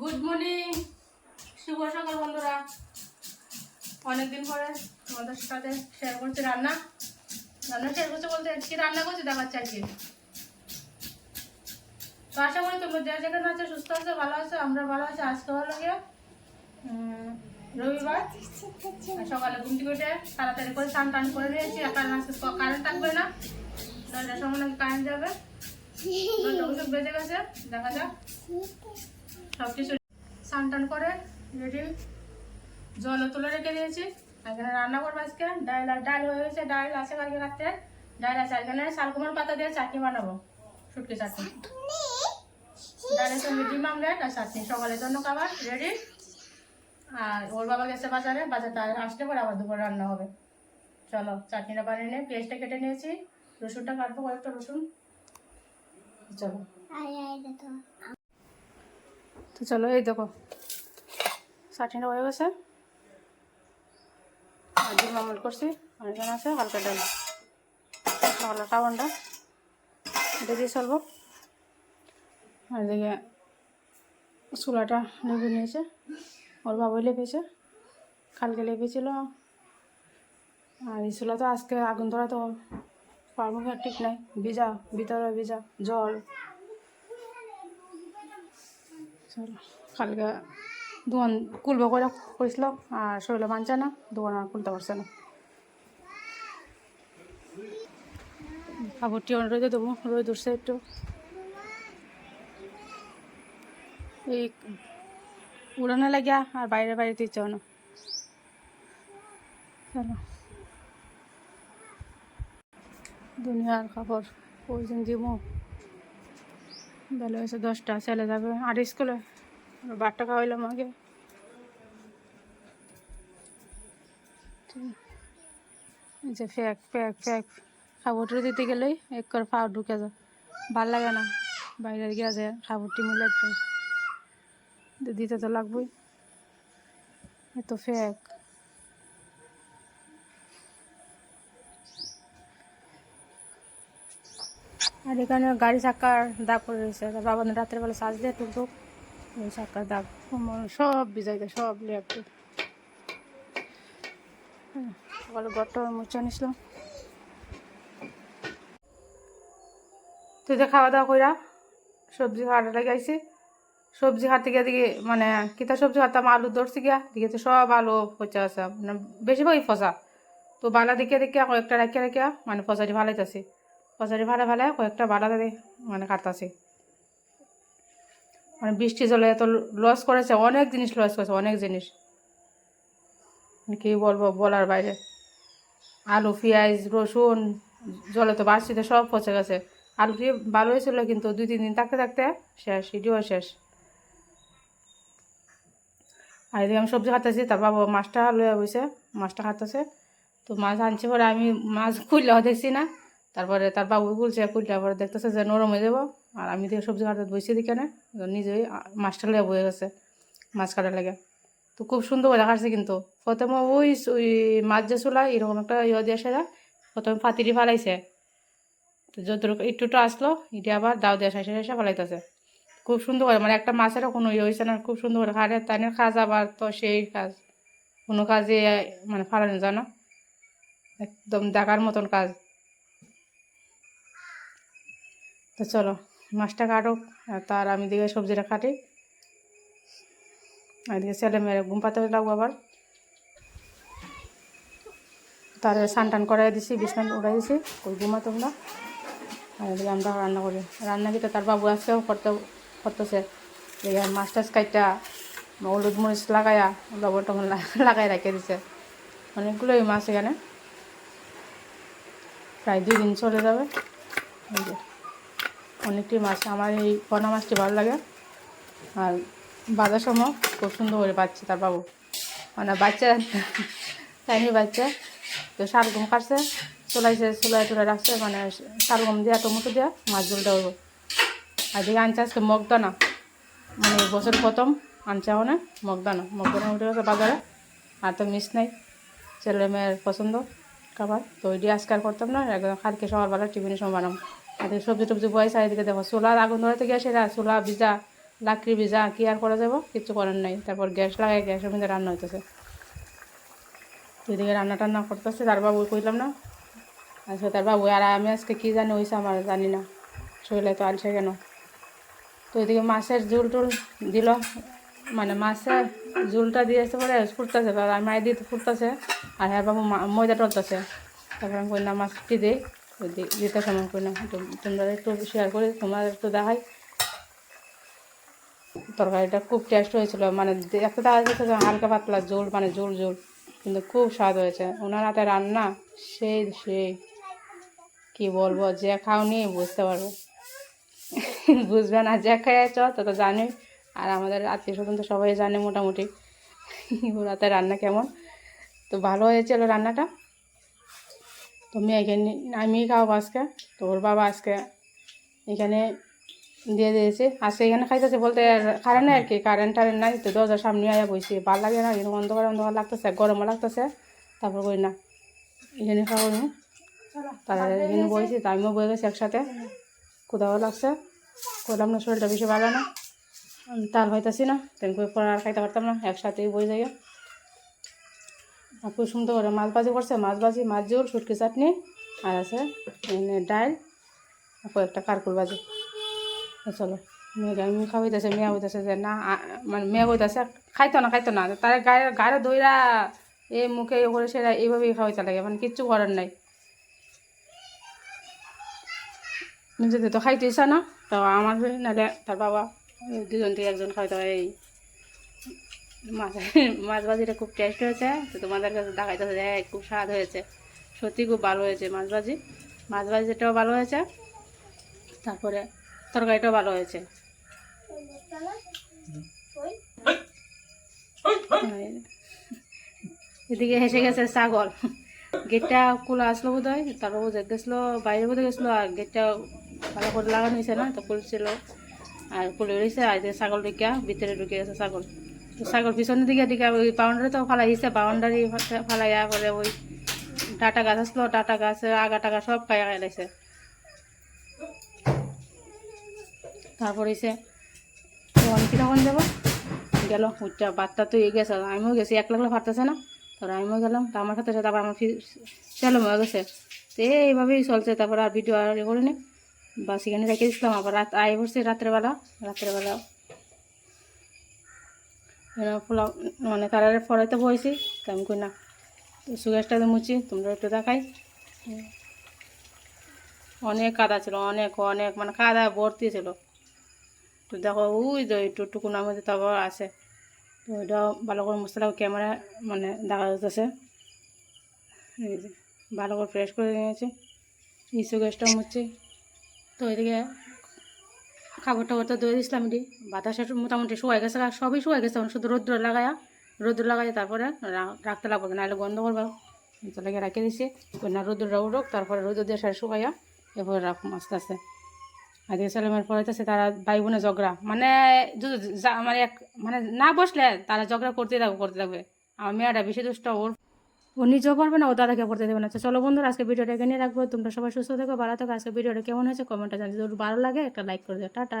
Good morning শুভ সকাল বন্ধুরা। অনেকদিন পরে তোমাদের সাথে শেয়ার করছি রান্না। রান্না শেয়ার করছে বলতে কি রান্না করছি দেখাচ্ছি কি তো আশা করি তোমরা যে যেখানে আছো, সুস্থ আছো, ভালো আছো, আমরা ভালো আছি। আজকে ভালো গিয়ে রবিবার। সকালে ঘুম থেকে উঠে তাড়াতাড়ি করে স্নান টান করে নিয়েছি। কারণ আজকে কারেন্ট থাকবে না। দশটার সময় নাকি কারেন্ট যাবে। বছর গেছে। দেখা যাক। সব কিছু স্নান টান করে রেডি জলও তুলে রেখে দিয়েছি। এখানে রান্না করব আজকে। ডাল আর ডাল হয়ে গেছে। ডাল আছে কালকে রাত্রে। ডাল আছে। এখানে শালকুমার পাতা দিয়ে চাটনি বানাবো। শুটকি চাটনি। ডালের সঙ্গে ডিম আমলেট আর চাটনি। সকালের জন্য খাবার। রেডি আর ওর বাবা গেছে বাজারে। বাজারটা আসলে পরে। আবার দুপুরে রান্না হবে। চলো, চাটনিটা বানিয়ে নিয়ে পেঁয়াজটা কেটে নিয়েছি। রসুনটা কাটবো কয়েকটা রসুন। চলো। তো চলো, এই দেখো। চাটনিটা হয়ে গেছে। আর করছি এখানে আছে হালকা ডাল। হালকা খাবারটা এটা দিয়ে চলবো। আর এদিকে চুলাটা লেগে নিয়েছে। ওর বাবাই লেপেছে কালকে লেপেছিল আর এই চুলা তো আজকে আগুন ধরা তো পারব ঠিক নাই। ভিজা, ভিতরে ভিজা, জল। কালকে দোকান খুলবো করে করেছিল আর শরীরে মানছে না দোকান আর খুলতে পারছে না। কাপড়টি রোদে দেবো, রোদ উঠছে একটু। এই উড়ানো লাগিয়া আর বাইরে বাইরে ইচ্ছা না। চলো। দুনিয়ার খবর প্রয়োজন দিব বেলা হয়েছে দশটা, ছেলে যাবে। আর স্কুলে বারটা খাওয়াইলাম আগে যে ফ্যাক ফ্যাক ফ্যাক খাবারটা দিতে গেলেই এক করে ফাও ঢুকে যায়। ভালো লাগে না। বাইরে গিয়ে যায় খাবারটি মিলে একদম। দিতে তো লাগবেই। এত ফ্যাক আর এখানে গাড়ি চাকার দাগ করে রয়েছে। তার বাবা রাত্রে বেলা সাজ দিয়ে টুকটুক ওই চাক্কার দাগ সব ভিজাইতে, সব লেপটু সকালে ঘরটা মুছে নিছিলাম তুই তো খাওয়া দাওয়া কইরা সবজি খাওয়াটা লাগাইছি সবজি হাতে গিয়ে দিকে মানে কিতা সবজি হাতাম আলু ধরছি গিয়া। দিকে তো সব আলু পচা আছে মানে বেশিরভাগই ফসা তো বালা দিকে দেখে কয়েকটা রাখিয়া রাখিয়া মানে ফসাটি ভালাইতেছি ফসাটি ভালো ভালো কয়েকটা দিয়ে মানে কাটতাছি। মানে বৃষ্টি জলে এত লস করেছে, অনেক জিনিস লস করেছে, অনেক জিনিস। কী বলব বলার বাইরে। আলু, পেঁয়াজ, রসুন, জলে তো বাড়ছিতে সব পচে গেছে। আলু আলুটি ভালো হয়েছিল কিন্তু দুই, তিন দিন থাকতে থাকতে শেষ, এটিও শেষ। আর এদিকে আমি সবজি খাতেছি তার বাবা মাছটা লয়ে বসে মাছটা খাতেছে তো মাছ আনছে পরে আমি মাছ খুললেও দেখছি না। তারপরে তার বাবু বলছে খুললে পরে দেখতেছে যে নরম হয়ে যাব, আর আমি দিয়ে সবজি কাটাতে বসে দিকে না। নিজেই মাছটা লয়ে বয়ে গেছে, মাছ কাটার লাগে। তো খুব সুন্দর করে কাটছে কিন্তু। প্রথমে ওই ওই মাছ যে চুলা এরকম একটা ইয়ে দিয়ে সেটা প্রথমে ফাতিরি ফালাইছে। তো যতটুকু একটু আসলো, এটা আবার দাও দিয়ে শেষে শেষে ফেলাইতেছে। খুব সুন্দর করে মানে একটা মাছেরও কোনো ইয়ে হয়েছে না, খুব সুন্দর করে খাটে তাইনের কাজ আবার তো সেই কাজ। কোনো কাজে মানে ফালানো জানো একদম দেখার মতন কাজ। তো চলো, মাছটা কাটুক তার আমি দিকে সবজিটা কাটি। এদিকে ছেলে মেয়ে ঘুম পাতে লাগবো আবার। তার স্নান টান করাই দিছি বিছনা উড়াই দিছি ওই ঘুমাতো না আর এদিকে আমরা রান্না করি। রান্না দিতে তার বাবু আজকেও করতে করতেছে। মাছ টাছ কাইটা হলুদ মরিচ লাগাইয়া লবণ টবণ লাগাই রেখে দিছে। অনেকগুলোই মাছ এখানে। প্রায় দুই দিন চলে যাবে। অনেকটি মাছ, আমার এই পোনা মাছটি ভালো লাগে। আর বাজার সময় খুব সুন্দর করে পাচ্ছি তার বাবু। মানে বাচ্চা টাইনি বাচ্চা। তো শালগম কাটছে, চলাইছে চুলাই টুলাই রাখছে মানে শালগম দেওয়া টমেটো দেওয়া মাছ ঝোলটা হইব। আর দিকে আনছে আজকে মগদানা। মানে বছর প্রথম আনছে ওখানে মগদানা। মগদানা উঠে গেছে বাজারে, আর তো মিস নাই। ছেলে মেয়ের পছন্দ খাবার। তো ওই দিয়ে আজকে আর করতাম না, একদম কালকে সকালবেলা টিফিনের সময় বানাম আর সবজি টবজি বয়স আর এদিকে দেখো চুলার আগুন ধরাতে গিয়ে সেটা চুলা ভিজা, লাকড়ি ভিজা, কি আর করা যাব? কিচ্ছু করার নাই। তারপর গ্যাস লাগাই, গ্যাসের মধ্যে রান্না হইতেছে। এদিকে রান্না টান্না করতেছে, তার বাবু কইলাম না। আজকে তার বাবু, আর আমি আজকে কী জানি হয়েছে আমার জানি না। শরীরে তো আলছে কেন? তো এদিকে মাছের ঝোল টোল দিল। মানে মাছের ঝোলটা দিয়েছে পরে ফুটতেছে আর মায়ের দিতে ফুটতেছে। আর হ্যাঁ বাবু ময়দা টলতেছে। তারপর আমি কই না মাছটি দিই দিতে সময় কই না তোমরা একটু শেয়ার করি তোমাদের একটু দেখাই। তরকারিটা খুব টেস্ট হয়েছিল মানে দেখা যাচ্ছে হালকা পাতলা ঝোল মানে ঝোল ঝোল কিন্তু খুব স্বাদ হয়েছে। ওনার হাতে রান্না সেই সেই কি বলব, যে খাওনি বুঝতে পারব। বুঝবে না যে খেয়েছ তো তো জানি। আর আমাদের আত্মীয় স্বজন তো সবাই জানে মোটামুটি। ওর হাতে রান্না কেমন। তো ভালো হয়েছিল রান্নাটা। তো মেয়েকে আমি খাওয়াবো আজকে তো ওর বাবা আজকে এখানে দিয়ে দিয়েছে। আজকে এখানে খাইতেছে বলতে কারেন্ট আর কি কারেন্ট টারেন্ট নাই, তো দরজার সামনে আয়া বইছি। ভালো লাগে না এখানে অন্ধকার অন্ধকার লাগতেছে, গরমও লাগতেছে, তারপর করি না, এখানে খাওয়াবো না। তারা এখানে বইছি, তো আমিও বয়ে গেছি একসাথে। কোথাও লাগছে, করলাম না, শরীরটা বেশি ভালো না। তার হইতাছি না, তেমন করে পরে আর খাইতে পারতাম না, একসাথেই বই যাই খুব সুন্দর করে মাছ ভাজি করছে মাছ ভাজি মাছ ঝোল, শুটকি চাটনি, আর আছে ডাল কয়েকটা কারকুল ভাজি চলো মেয়েকে আমি খাওয়াইতেছে মেয়ে হইতেছে যে না মানে মেয়ে হইতেছে খাইতো না খাইতো না তার গায়ে গায়ে দইরা এ মুখে এ করে সেরা এইভাবেই খাওয়াইতে লাগে মানে কিচ্ছু করার নাই। নিজেদের তো খাইতে ইচ্ছা না, তো আমার নাহলে তার বাবা দুজন থেকে একজন খাইতে হয়, এই মাছ ভাজিটা খুব টেস্ট হয়েছে, তো তোমাদের কাছে দেখাইতে হবে খুব স্বাদ হয়েছে। সত্যি খুব ভালো হয়েছে মাছ ভাজি। মাছ ভাজিটাও ভালো হয়েছে, তারপরে তরকারিটাও ভালো হয়েছে। এদিকে হেসে গেছে ছাগল। গেটটা খোলা আসলো বোধ হয় তারপর বোধ গেছিল বাইরে বোধ গেছিল আর গেটটা ভালো করে লাগানো হয়েছে না, তো খুলছিল। আর খুলে রয়েছে আর ছাগল ঢুকিয়া ভিতরে ঢুকে গেছে ছাগল। ছাগল পিছনের দিকে দিকে ওই বাউন্ডারি তো ফালাইছে বাউন্ডারি ফালাইয়া করে ওই ডাটা গাছ আসলো ডাটা গাছের আগা টাকা সব খাইয়া খাইলাইছে তারপর এসে তখন কি তখন যাব? গেল ওইটা বাচ্চা তো এগিয়ে গেছে আমিও গেছি এক লাগলে পারতেছে না? তারপর আমিও গেলাম তো আমার সাথে সাথে আবার আমার সেলম হয়ে গেছে। তো এইভাবেই চলছে তারপর আর ভিডিও আর করিনি বা সেখানে রেখে দিয়েছিলাম আবার রাত আয় বসছি রাত্রেবেলা রাত্রেবেলা মানে তারা ফরাইতে বসেছি কেমন করি না তো সুগারটা মুছি, তোমরা একটু দেখাই। অনেক কাদা ছিল, অনেক অনেক মানে কাদা ভর্তি ছিল। তো দেখো, ওই যে একটু টুকুনার মধ্যে তারপর আছে। তো ওইটাও ভালো করে মশলা ক্যামেরা মানে দেখা যাচ্ছে। ভালো করে ফ্রেশ করে নিয়েছি। ইসু গ্যাসটা মুছছি তো ওইদিকে খাবার টাবার তো দই দিয়েছিলাম এটি বাতাসে মোটামুটি শুয়ে গেছে সবই শুয়ে গেছে শুধু রৌদ্র লাগায়া, রৌদ্র লাগাই তারপরে রাখতে লাগবে, নাহলে গন্ধ করবে। তো লাগে রাখে দিছি না রৌদ্রটা উঠুক তারপরে রৌদ্র দিয়ে সারে শুকাইয়া এরপরে রাখুন আস্তে আস্তে। দিয়ে ছেলেমেয়ের পড়াইতেছে তারা ভাই বোনে ঝগড়া মানে মানে এক মানে না বসলে তারা ঝগড়া করতে থাকবে করতে থাকবে। আমার মেয়েটা বেশি দুষ্ট, ওর ও নিজেও পারবে না, ও দাদাকে পড়তে দেবে না। চলো বন্ধুরা, আজকে ভিডিওটা এখানে রাখব। তোমরা সবাই সুস্থ থেকো, ভালো থাকো। আজকে ভিডিওটা কেমন হয়েছে কমেন্টটা জানিয়ে ভালো লাগে, একটা লাইক করে দেবে টাটা।